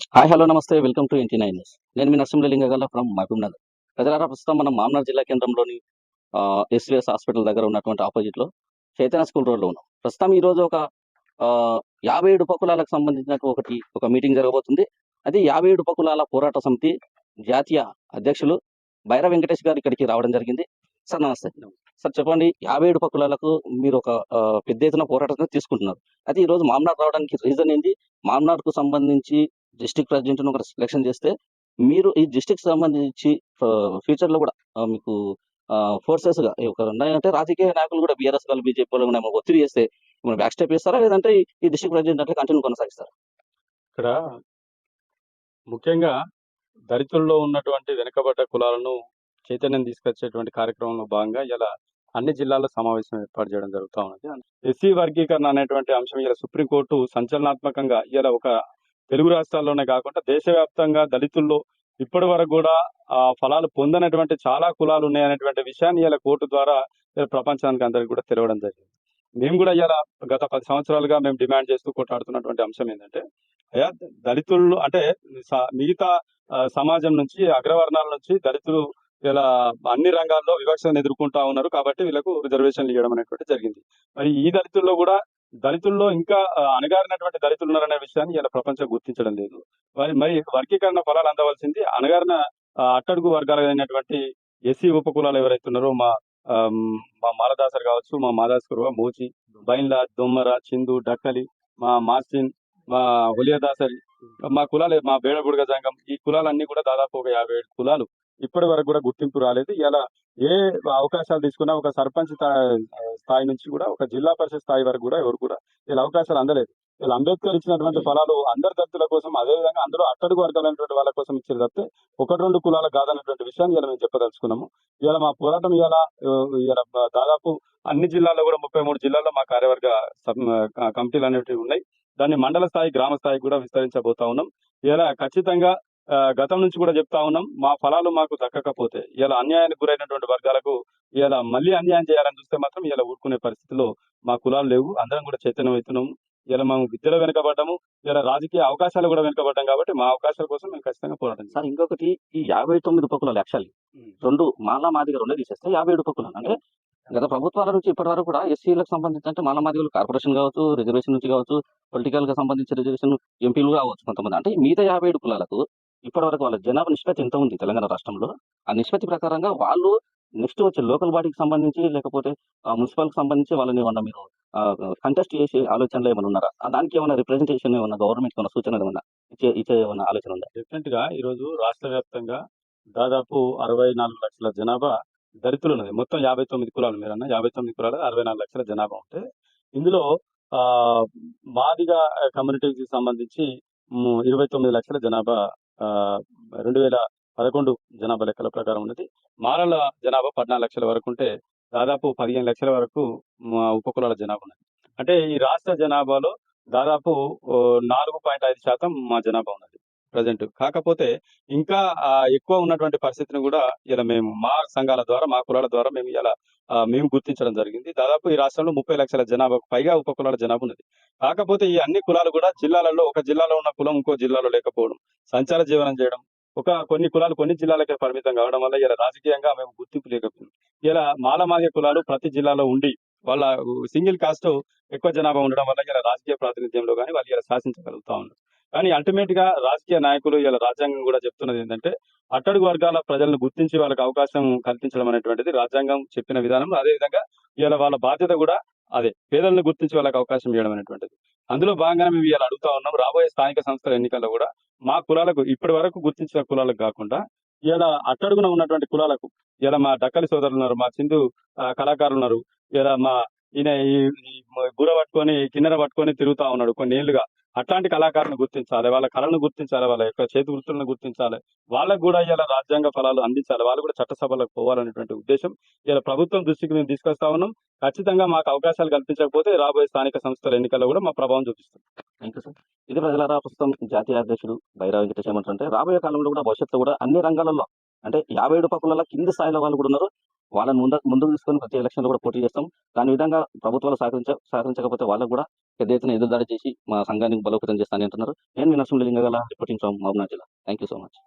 Hi hello నమస్తే welcome to NT nine news. నేను మీ నరసింహ లింగగల్ల ఫ్రమ్ మహబూబ్ నగర్ ప్రజలారా ప్రస్తుతం మనం మామనార్ జిల్లా కేంద్రంలోని ఎస్విఎస్ హాస్పిటల్ దగ్గర ఉన్నటువంటి ఆపోజిట్లో చైతన్య స్కూల్ రోడ్లో ఉన్నాం. ప్రస్తుతం ఈ రోజు ఒక యాభై ఏడు ఉపకులాలకు సంబంధించిన ఒకటి ఒక మీటింగ్ జరగబోతుంది. అది యాభై ఏడు ఉపకులాల పోరాట సమితి జాతీయ అధ్యక్షులు బైర వెంకటేష్ గారు ఇక్కడికి రావడం జరిగింది. సార్ నమస్తే. సార్ చెప్పండి యాభై ఏడు పక్కులకు మీరు ఒక పెద్ద ఎత్తున పోరాటం తీసుకుంటున్నారు. అయితే ఈ రోజు రావడానికి రీజన్ ఏంటి మామ్నార్కు సంబంధించి డిస్టిక్ ప్రెసిడెంట్ను ఒక సెలెక్షన్ చేస్తే మీరు ఈ డిస్టిక్ సంబంధించి ఫ్యూచర్లో కూడా మీకు ఫోర్సెస్గా ఒక ఉన్నాయంటే రాజకీయ నాయకులు కూడా బీఆర్ఎస్ వాళ్ళు బీజేపీ వాళ్ళు కూడా ఒత్తిడి చేస్తే మనం బ్యాక్ స్టెప్ చేస్తారా లేదంటే ఈ- డిస్టిక్ డిస్ట్రిక్ట్ ప్రెసిడెంట్ అట్లా కంటిన్యూ కొనసాగిస్తారా? ఇక్కడ ముఖ్యంగా దళితుల్లో ఉన్నటువంటి వెనుకబడ్డ కులాలను చైతన్యం తీసుకొచ్చేటువంటి కార్యక్రమంలో భాగంగా ఇలా అన్ని జిల్లాల్లో సమావేశం ఏర్పాటు చేయడం జరుగుతూ ఉన్నది. ఎస్సీ వర్గీకరణ అనేటువంటి అంశం ఇలా సుప్రీంకోర్టు సంచలనాత్మకంగా ఇలా ఒక తెలుగు రాష్ట్రాల్లోనే కాకుండా దేశవ్యాప్తంగా దళితుల్లో ఇప్పటి వరకు కూడా ఆ ఫలాలు పొందనటువంటి చాలా కులాలు ఉన్నాయనేటువంటి విషయాన్ని ఇలా కోర్టు ద్వారా ప్రపంచానికి అందరికి కూడా తెలియడం జరిగింది. మేము కూడా ఇలా గత పది సంవత్సరాలుగా మేము డిమాండ్ చేస్తూ కొట్లాడుతున్నటువంటి అంశం ఏంటంటే అయ్యా దళితులు అంటే మిగతా సమాజం నుంచి అగ్రవర్ణాల నుంచి దళితులు ఇలా అన్ని రంగాల్లో వివక్షను ఎదుర్కొంటా ఉన్నారు కాబట్టి వీళ్ళకు రిజర్వేషన్లు ఇవ్వడం అనేటువంటి జరిగింది. మరి ఈ దళితుల్లో కూడా దళితుల్లో ఇంకా అణగారినటువంటి దళితులు ఉన్నారనే విషయాన్ని ఇలా ప్రపంచం గుర్తించడం లేదు. మరి మరి వర్గీకరణ ఫలాలు అందవలసింది అణగారిన అట్టడుగు అట్టడుగు వర్గాలైనటువంటి ఎస్సీ ఉపకులాలు ఎవరైతే ఉన్నారో మా మా మాలదాసర్ కావచ్చు మా మాదాస్ మోచి బైన్లా దొమ్మర చిందు డక్కలి మా మాస్టిన్ మా హులియాదాసరి మా కులాలు మా బేడబుడుగ సంఘం ఈ కులాలన్నీ కూడా దాదాపు ఒక యాభై ఏడు కులాలు ఇప్పటి వరకు కూడా గుర్తింపు రాలేదు. ఇలా ఏ అవకాశాలు తీసుకున్నా ఒక సర్పంచ్ స్థాయి నుంచి కూడా ఒక జిల్లా పరిషత్ స్థాయి వరకు కూడా ఎవరు కూడా ఇలా అవకాశాలు అందలేదు. ఇలా అంబేద్కర్ ఇచ్చినటువంటి ఫలాలు అందరి దళితుల కోసం అదే విధంగా అందులో అట్టడుగు వర్గాలైనటువంటి వాళ్ళ కోసం ఇచ్చేది తప్పితే ఒకటి రెండు కులాల కాదన్నటువంటి విషయాన్ని ఇలా మేము చెప్పదలుచుకున్నాము. ఇలా మా పోరాటం ఇలా ఇలా దాదాపు అన్ని జిల్లాల్లో కూడా ముప్పై మూడు జిల్లాల్లో మా కార్యవర్గ కమిటీలు అనేవి ఉన్నాయి. దాన్ని మండల స్థాయి గ్రామ స్థాయి కూడా విస్తరించబోతా ఉన్నాం. ఇలా ఖచ్చితంగా గతం నుంచి కూడా చెప్తా ఉన్నాం మా ఫలాలు మాకు దక్కకపోతే ఇలా అన్యాయానికి గురైనటువంటి వర్గాలకు ఇలా మళ్ళీ అన్యాయం చేయాలని చూస్తే మాత్రం ఇలా ఊరుకునే పరిస్థితిలో మా కులాలు లేవు. అందరం కూడా చైతన్యం అవుతున్నాము ఇలా మేము విద్యలో వెనుకబడ్డాము. ఇలా రాజకీయ అవకాశాలు కూడా వెనుకబడ్డాం కాబట్టి మా అవకాశాల కోసం మేము ఖచ్చితంగా పోరాటం సార్ ఇంకొకటి ఈ యాభై తొమ్మిది ఉపకులాలు యాక్చువల్లీ రెండు మాలా మాదిగ రెండే తీసేస్తే యాభై ఏడు ఉపకులాలు. అంటే గత ప్రభుత్వాల నుంచి ఇప్పటి వరకు కూడా ఎస్సీలకు సంబంధించి అంటే మాలా మాదిగలు కార్పొరేషన్ కావచ్చు రిజర్వేషన్ నుంచి కావచ్చు పొలిటికల్గా సంబంధించి రిజర్వేషన్ ఎంపీలు కావచ్చు కొంతమంది. అంటే మిగతా యాభై ఏడు కులాలకు ఇప్పటి వరకు వాళ్ళ జనాభా నిష్పత్తి ఎంత ఉంది తెలంగాణ రాష్ట్రంలో? ఆ నిష్పత్తి ప్రకారంగా వాళ్ళు నెక్స్ట్ వచ్చే లోకల్ బాడీకి సంబంధించి లేకపోతే మున్సిపల్కి సంబంధించి వాళ్ళని ఏమన్నా మీరు కంటెస్ట్ చేసే ఆలోచనలు ఏమైనా ఉన్నారా? దానికి ఏమైనా రిప్రజెంటేషన్ ఏమన్నా గవర్నమెంట్ ఏమైనా సూచన ఏమన్నా ఇచ్చే ఇచ్చే ఏమైనా ఆలోచన ఉందా? డెఫినెట్గా ఈ రోజు రాష్ట్ర వ్యాప్తంగా దాదాపు అరవై నాలుగు లక్షల జనాభా దళితులు ఉన్నది. మొత్తం యాభై తొమ్మిది కులాలు మీరన్న యాభై తొమ్మిది కులాలు అరవై నాలుగు లక్షల జనాభా ఉంటే ఇందులో ఆ మాదిగా కమ్యూనిటీకి సంబంధించి ఇరవై తొమ్మిది లక్షల జనాభా రెండు వేల పదకొండు జనాభా లెక్కల ప్రకారం ఉన్నది. మారల జనాభా పద్నాలుగు లక్షల వరకు ఉంటే దాదాపు పదిహేను లక్షల వరకు మా ఉపకులాల జనాభా ఉన్నది. అంటే ఈ రాష్ట్ర జనాభాలో దాదాపు నాలుగు పాయింట్ ఐదు శాతం మా జనాభా ఉన్నది. ప్రజెంట్. కాకపోతే ఇంకా ఎక్కువ ఉన్నటువంటి పరిస్థితిని కూడా ఇలా మేము మా సంఘాల ద్వారా మా కులాల ద్వారా మేము ఇలా మేము గుర్తించడం జరిగింది. దాదాపు ఈ రాష్ట్రంలో ముప్పై లక్షల జనాభాకు పైగా ఉప కులాల జనాభా ఉన్నది. కాకపోతే ఈ అన్ని కులాలు కూడా జిల్లాలలో ఒక జిల్లాలో ఉన్న కులం ఇంకో జిల్లాలో లేకపోవడం సంచార జీవనం చేయడం ఒక కొన్ని కులాలు కొన్ని జిల్లాలకే పరిమితం కావడం వల్ల ఇలా రాజకీయంగా మేము గుర్తింపు లేకపోయింది ఇలా మాలమాదిగ కులాలు ప్రతి జిల్లాలో ఉండి వాళ్ళ సింగిల్ కాస్ట్ ఎక్కువ జనాభా ఉండడం వల్ల ఇలా రాజకీయ ప్రాతినిధ్యంలో కానీ వాళ్ళు ఇలా శాసించగలుగుతా ఉన్నారు. కానీ అల్టిమేట్గా రాజకీయ నాయకులు ఇలా రాజ్యాంగం కూడా చెప్తున్నది ఏంటంటే అట్టడుగు వర్గాల ప్రజలను గుర్తించి వాళ్ళకి అవకాశం కల్పించడం అనేటువంటిది రాజ్యాంగం చెప్పిన విధానం అదే విధంగా ఇలా వాళ్ళ బాధ్యత కూడా అదే పేదలను గుర్తించి వాళ్ళకి అవకాశం ఇవ్వడం అనేటువంటిది. అందులో భాగంగానే మేము ఇలా అడుగుతా ఉన్నాం రాబోయే స్థానిక సంస్థల ఎన్నికల్లో కూడా మా కులాలకు ఇప్పటి వరకు గుర్తించిన కులాలకు కాకుండా ఇలా అట్టడుగున ఉన్నటువంటి కులాలకు ఇలా మా డక్కలి సోదరులు ఉన్నారు మా సింధు ఆ, కళాకారులు ఉన్నారు ఇలా మా ఈయన ఈ బుర పట్టుకొని కిన్నెర పట్టుకొని తిరుగుతా ఉన్నాడు కొన్ని ఏళ్ళుగా. అట్లాంటి కళాకారులను గుర్తించాలి వాళ్ళ కళను గుర్తించాలి వాళ్ళ యొక్క చేతి వృత్తులను గుర్తించాలి. వాళ్ళకు కూడా ఇలా రాజ్యాంగ ఫలాలు అందించాలి. వాళ్ళు కూడా చట్టసభలకు పోవాలనేటువంటి ఉద్దేశం ఇలా ప్రభుత్వం దృష్టికి మేము తీసుకొస్తా ఉన్నాం. ఖచ్చితంగా మాకు అవకాశాలు కల్పించకపోతే రాబోయే స్థానిక సంస్థల ఎన్నికల్లో కూడా మా ప్రభావం చూపిస్తుంది థ్యాంక్ యూ సార్. ఇది ప్రజలారా ప్రస్తుతం జాతీయ అధ్యక్షుడు బైరా వెంకటేష్ ఏమంటారంటే రాబోయే కాలంలో కూడా భవిష్యత్తు కూడా అన్ని రంగాలలో అంటే యాభై ఏడు పక్కల కింది స్థాయిలో వాళ్ళు కూడా ఉన్నారు. వాళ్ళని ముందు ముందుకు తీసుకొని ప్రతి ఎలక్షన్లో కూడా పోటీ చేస్తాం. దాని విధంగా ప్రభుత్వాలు సహకరించ సహకరించకపోతే వాళ్ళకు కూడా పెద్ద ఎత్తున ఎదురుదాడి చేసి మా సంఘానికి బలోపేతం చేస్తానని అంటున్నారు. నేను మీ నరసింహలింగ గల రిపోర్టింగ్ ఫ్రమ్ మహబూబ్నగర్ జిల్లా. Thank you so much